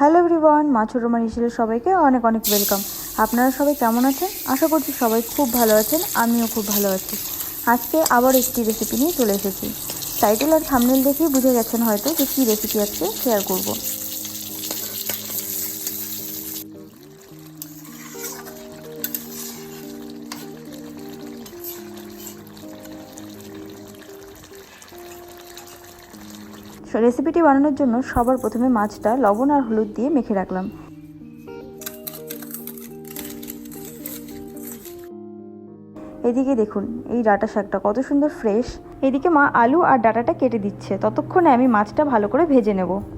Hello everyone মা ছোটো মার হিসেবে সবাইকে অনেক অনেক ওয়েলকাম আপনারা সবাই কেমন আছেন? আশা করছি সবাই খুব ভালো আছেন, আমিও খুব ভালো আছি। আজকে আবার একটি রেসিপি নিয়ে চলে এসেছি। টাইটেল আর থামনেল দেখেই বুঝে গেছেন হয়তো যে কী রেসিপি আজকে শেয়ার করব। রেসিপিটি বানানোর জন্য সবার প্রথমে মাছটা লবণ আর হলুদ দিয়ে মেখে রাখলাম। এদিকে দেখুন, এই ডাটা শাকটা কত সুন্দর ফ্রেশ। এদিকে মা আলু আর ডাটাটা কেটে দিচ্ছে। ততক্ষণে আমি মাছটা ভালো করে ভেজে নেব।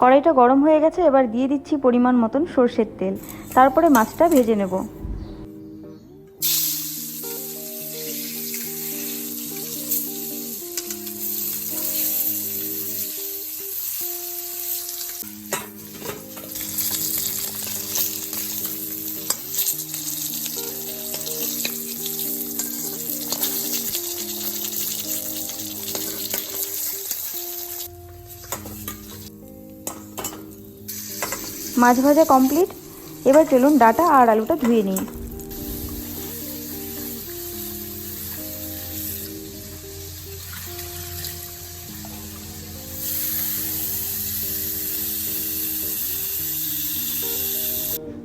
কড়াইটা গরম হয়ে গেছে, এবার দিয়ে দিচ্ছি পরিমাণ মতন সর্ষের তেল। তারপরে মাছটা ভেজে নেব। মাছ ভাজা কমপ্লিট এবার চলুন ডাটা আর আলুটা ধুয়ে নিই।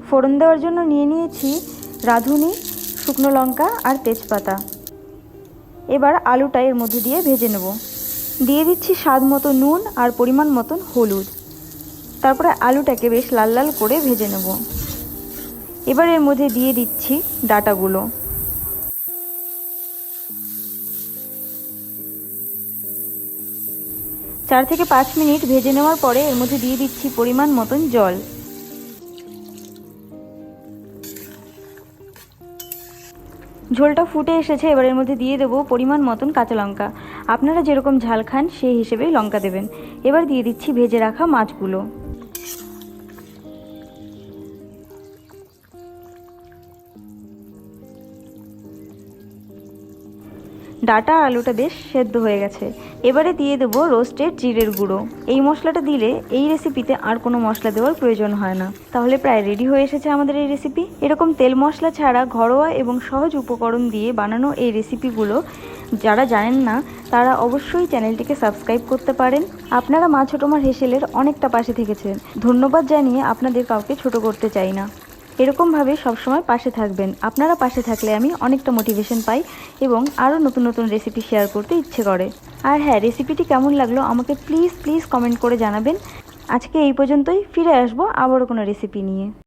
ফোড়ন দেওয়ার জন্য নিয়ে নিয়েছি রাঁধুনি, শুকনো লঙ্কা আর তেজপাতা। এবার আলুটা এর মধ্যে দিয়ে ভেজে নেব। দিয়ে দিচ্ছি স্বাদ মতো নুন আর পরিমাণ মতন হলুদ। তারপরে আলুটাকে বেশ লাল লাল করে ভেজে নেব। এবার এর মধ্যে দিয়ে দিচ্ছি ডাটাগুলো। চার থেকে পাঁচ মিনিট ভেজে নেওয়ার পরে এর মধ্যে দিয়ে দিচ্ছি পরিমাণ মতন জল। ঝোলটা ফুটে এসেছে, এবার এর মধ্যে দিয়ে দেবো পরিমাণ মতন কাঁচা লঙ্কা। আপনারা যেরকম ঝাল খান, সেই হিসেবেই লঙ্কা দেবেন। এবার দিয়ে দিচ্ছি ভেজে রাখা মাছগুলো। ডাটা আলুটা বেশ সেদ্ধ হয়ে গেছে। এবারে দিয়ে দেবো রোস্টেড জিরের গুঁড়ো। এই মশলাটা দিলে এই রেসিপিতে আর কোনো মশলা দেওয়ার প্রয়োজন হয় না। তাহলে প্রায় রেডি হয়ে এসেছে আমাদের এই রেসিপি। এরকম তেল মশলা ছাড়া ঘরোয়া এবং সহজ উপকরণ দিয়ে বানানো এই রেসিপিগুলো যারা জানেন না, তারা অবশ্যই চ্যানেলটিকে সাবস্ক্রাইব করতে পারেন। আপনারা মা ছোটো মার হেসেলের অনেকটা পাশে থেকেছেন। ধন্যবাদ জানিয়ে আপনাদের কাউকে ছোট করতে চাই না। এরকমভাবে সবসময় পাশে থাকবেন। আপনারা পাশে থাকলে আমি অনেকটা মোটিভেশন পাই এবং আরও নতুন নতুন রেসিপি শেয়ার করতে ইচ্ছে করে। আর হ্যাঁ রেসিপিটি কেমন লাগল আমাকে প্লিজ প্লিজ কমেন্ট করে জানাবেন। আজকে এই পর্যন্তই, ফিরে আসব আবারও কোনো রেসিপি নিয়ে।